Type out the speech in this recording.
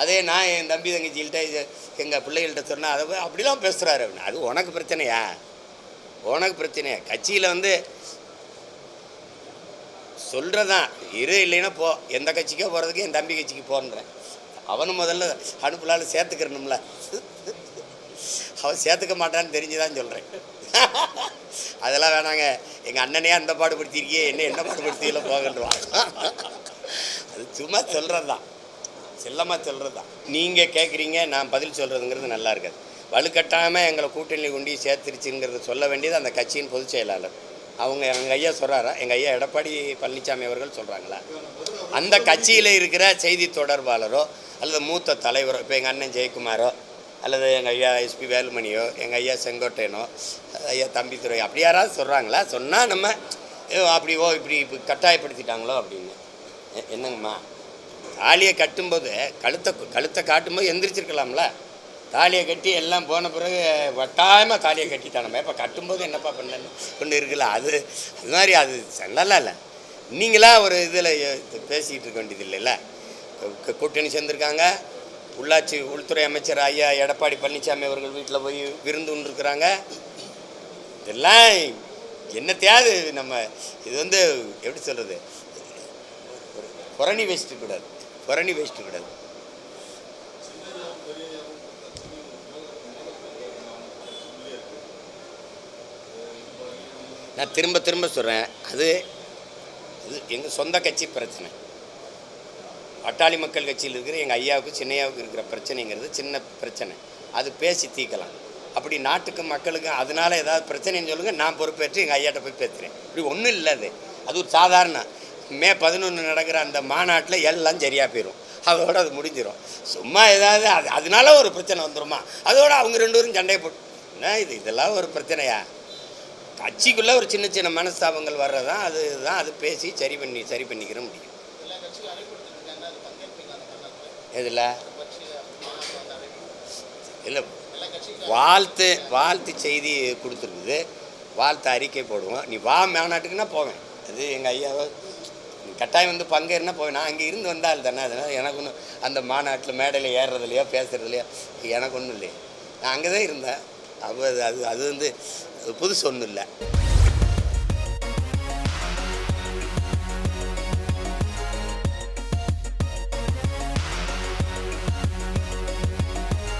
அதே நான் என் தம்பி தங்கச்சிகள்கிட்ட இது எங்கள் பிள்ளைகள்கிட்ட சொன்னால் அதை அப்படிலாம் பேசுகிறாரு அப்படின்னு. அது உனக்கு பிரச்சனையா? உனக்கு பிரச்சனையா? கட்சியில் வந்து சொல்கிறதான் இரு இல்லைன்னா போ. எந்த கட்சிக்கோ போகிறதுக்கு என் தம்பி கட்சிக்கு போன்றேன். அவனும் முதல்ல அனுப்பலால் சேர்த்துக்கிறணும்ல. அவன் சேர்த்துக்க மாட்டான்னு தெரிஞ்சுதான் சொல்கிறேன் அதெல்லாம் வேணாங்க. எங்கள் அண்ணனே அந்த பாடுபடுத்திருக்கியே என்ன என்ன பாடுபடுத்தியில போகன்றான் அது சும்மா சொல்கிறது தான் செல்லமாக சொல்கிறது தான் நீங்கள் கேட்குறீங்க நான் பதில் சொல்கிறதுங்கிறது நல்லா இருக்காது. வலுக்கட்டாமல் எங்களை கூட்டணி கொண்டு சேர்த்துருச்சுங்கிறத சொல்ல வேண்டியது அந்த கட்சியின் பொதுச் செயலாளர். அவங்க எங்கள் ஐயா சொல்கிறாரா எங்கள் ஐயா எடப்பாடி பழனிசாமி அவர்கள் சொல்கிறாங்களா அந்த கட்சியில் இருக்கிற செய்தி தொடர்பாளரோ அல்லது மூத்த தலைவரோ இப்போ எங்கள் அண்ணன் ஜெயக்குமாரோ அல்லது எங்கள் ஐயா எஸ்பி வேலுமணியோ எங்கள் ஐயா செங்கோட்டையனோ ஐயா தம்பித்துறை அப்படி யாராவது சொல்கிறாங்களா சொன்னால் நம்ம அப்படி ஓ இப்படி இப்படி கட்டாயப்படுத்திட்டாங்களோ அப்படின்னு. என்னங்கம்மா? தாலியை கட்டும்போது கழுத்தை கழுத்தை காட்டும்போது எந்திரிச்சிருக்கலாம்ல. தாலியை கட்டி எல்லாம் போன பிறகு வட்டாயமாக தாலியை கட்டிட்டானம்மா இப்போ கட்டும்போது என்னப்பா பண்ணு கொண்டு இருக்குல்ல அது அது மாதிரி அது நல்லா இல்லை. நீங்களாக ஒரு இதில் பேசிக்கிட்டு இருக்க வேண்டியது இல்லைல்ல. கூட்டணி சேர்ந்துருக்காங்க. உள்ளாட்சி உள்துறை அமைச்சர் ஐயா எடப்பாடி பழனிசாமி அவர்கள் வீட்டில் போய் விருந்து இருக்கிறாங்க. இதெல்லாம் என்னத்தையாவது நம்ம இது வந்து எப்படி சொல்கிறது புரணி வச்சுட்டு கூடாது பரணி வச்சுட்டு கிடையாது நான் திரும்ப திரும்ப சொல்கிறேன் அது இது எங்கள் சொந்த கட்சி பிரச்சனை. பட்டாளி மக்கள் கட்சியில் இருக்கிற எங்கள் ஐயாவுக்கு சின்னையாவுக்கு இருக்கிற பிரச்சனைங்கிறது சின்ன பிரச்சனை. அது பேசி தீர்க்கலாம் அப்படி நாட்டுக்கு மக்களுக்கு அதனால ஏதாவது பிரச்சனைன்னு சொல்லுங்கள் நான் பொறுப்பேற்று எங்கள் ஐயாட்ட போய் பேசுகிறேன் இப்படி ஒன்றும் இல்லை அது. அது ஒரு சாதாரண மே பதினொன்று நடக்கிற அந்த மாநாட்டில் எல்லாம் சரியாக போயிடும் அதோட அது முடிஞ்சிடும் சும்மா ஏதாவது அது அதனால ஒரு பிரச்சனை வந்துருமா? அதோட அவங்க ரெண்டு பேரும் சண்டையை போட்டு என்ன இது இதெல்லாம் ஒரு பிரச்சனையா? கட்சிக்குள்ளே ஒரு சின்ன சின்ன மனஸ்தாபங்கள் வர்றதான் அதுதான் அது பேசி சரி பண்ணி சரி பண்ணிக்கிற முடியும். எதில்? இல்லை வாழ்த்து வாழ்த்து செய்தி கொடுத்துருக்குது. வாழ்த்து அறிக்கை போடுவோம். நீ வா மாநாட்டுக்குன்னா போவேன். அது எங்கள் ஐயாவை கட்டாயம் வந்து பங்கேறினா போய் நான் அங்கே இருந்து வந்தால் தானே. அதனால் எனக்கு ஒன்றும் அந்த மாநாட்டில் மேடையில் ஏறுறதுலையோ பேசுகிறதுலையோ எனக்கு ஒன்றும் இல்லையே. நான் அங்கே தான் இருந்தேன். அப்போ அது அது அது வந்து புதுசு ஒன்றும் இல்லை.